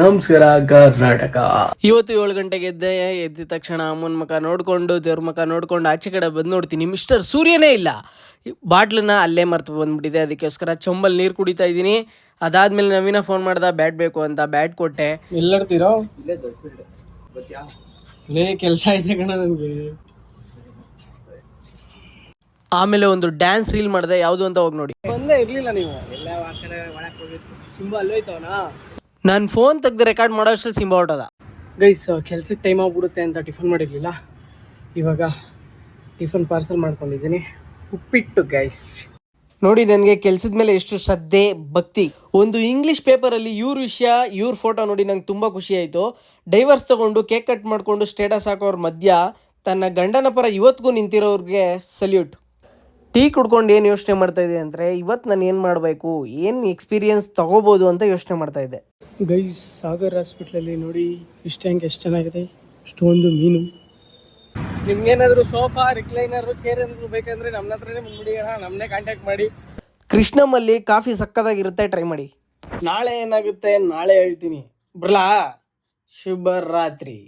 ನಮಸ್ಕಾರ ಕರ್ನಾಟಕ. ಇವತ್ತು ಏಳು ಗಂಟೆಗೆ ಎದ್ದೆ ಎದ್ದ ತಕ್ಷಣ ಅಮ್ಮನ ಮುಖ ನೋಡ್ಕೊಂಡು ದೇವ್ರ ಮುಖ ನೋಡ್ಕೊಂಡು ಆಚೆ ಕಡೆ ಬಂದು ನೋಡ್ತೀನಿ. ಮಿಸ್ಟರ್ ಸೂರ್ಯನೇ ಇಲ್ಲ. ಬಾಟ್ಲನ್ನ ಅಲ್ಲೇ ಮರ್ತು ಬಂದ್ಬಿಟ್ಟಿದೆ. ಅದಕ್ಕೋಸ್ಕರ ಚೊಂಬಲ್ ನೀರು ಕುಡಿತಾ ಇದ್ದೀನಿ. ಅದಾದ್ಮೇಲೆ ನವೀನ ಫೋನ್ ಮಾಡ್ದ ಬ್ಯಾಟ್ ಬೇಕು ಅಂತ ಬ್ಯಾಟ್ ಕೊಟ್ಟೆ. ಎಲ್ಲಾಡ್ತೀರೋ ಲೇ ಕೆಲಸ ಇದೆ ಕಣ ನನಗೆ. ಆಮೇಲೆ ಒಂದು ಡ್ಯಾನ್ಸ್ ರೀಲ್ ಮಾಡಿದೆ ಯಾವುದು ಅಂತ ಹೋಗಿ ನೋಡಿ. ಬಂದೇ ಇರ್ಲಿಲ್ಲ ನೀವು. ಎಲ್ಲ ಸಿಂಬ ಅಲ್ಲೋಯ್ತವನಾ ನಾನು ಫೋನ್ ತೆಗೆದು ರೆಕಾರ್ಡ್ ಮಾಡೋ ಅಷ್ಟು ಸಿಂಬಾ ಹೊಟ್ಟೋದ ಗೈಸ್ ಕೆಲ್ಸಕ್ಕೆ ಟೈಮ್ ಆಗ್ಬಿಡುತ್ತೆ ಅಂತ ಟಿಫನ್ ಮಾಡಿರಲಿಲ್ಲ. ಇವಾಗ ಟಿಫನ್ ಪಾರ್ಸಲ್ ಮಾಡ್ಕೊಂಡಿದ್ದೀನಿ. ಉಪ್ಪಿಟ್ಟು ಗೈಸ್ ನೋಡಿ ನನಗೆ ಕೆಲ್ಸದ ಮೇಲೆ ಎಷ್ಟು ಶ್ರದ್ಧೆ ಭಕ್ತಿ. ಒಂದು ಇಂಗ್ಲೀಷ್ ಪೇಪರಲ್ಲಿ ಇವ್ರ ವಿಷಯ ಇವ್ರ ಫೋಟೋ ನೋಡಿ ನಂಗೆ ತುಂಬ ಖುಷಿ ಆಯಿತು. ಡೈವರ್ಸ್ ತೊಗೊಂಡು ಕೇಕ್ ಕಟ್ ಮಾಡಿಕೊಂಡು ಸ್ಟೇಟಸ್ ಹಾಕೋರ ಮಧ್ಯ ತನ್ನ ಗಂಡನ ಪರ ಇವತ್ತಿಗೂ ನಿಂತಿರೋರಿಗೆ ಸಲ್ಯೂಟ್ ಟೀ ಕುಡ್ಕೊಂಡು ಏನು ಯೋಚನೆ ಮಾಡ್ತಾ ಇದೆ ಅಂದರೆ ಇವತ್ತು ನಾನು ಏನು ಮಾಡಬೇಕು ಏನು ಎಕ್ಸ್ಪೀರಿಯನ್ಸ್ ತಗೋಬೋದು ಅಂತ ಯೋಚನೆ ಮಾಡ್ತಾ ಇದ್ದೆ. ಗೈಸ್ ಸಾಗರ್ ಹಾಸ್ಪಿಟ್ಲಲ್ಲಿ ನೋಡಿ ಫಿಶ್ ಟ್ಯಾಂಕ್ ಎಷ್ಟು ಚೆನ್ನಾಗಿದೆ? ಇಷ್ಟೊಂದು ಮೀನು. ನಿಮ್ಗೇನಾದರೂ ಸೋಫಾ ರಿಕ್ಲೈನರು ಚೇರ್ ಏನಾದರೂ ಬೇಕಂದ್ರೆ ನಮ್ಮ ಹತ್ರನೇ ಬಂದ್ಬಿಡಿ ನಮ್ಮನ್ನೇ ಕಾಂಟ್ಯಾಕ್ಟ್ ಮಾಡಿ. ಕೃಷ್ಣಮಲ್ಲಿ ಕಾಫಿ ಸಕ್ಕದಾಗಿರುತ್ತೆ ಟ್ರೈ ಮಾಡಿ. ನಾಳೆ ಏನಾಗುತ್ತೆ ನಾಳೆ ಹೇಳ್ತೀನಿ. ಬರ್ಲಾ? ಶುಭ ರಾತ್ರಿ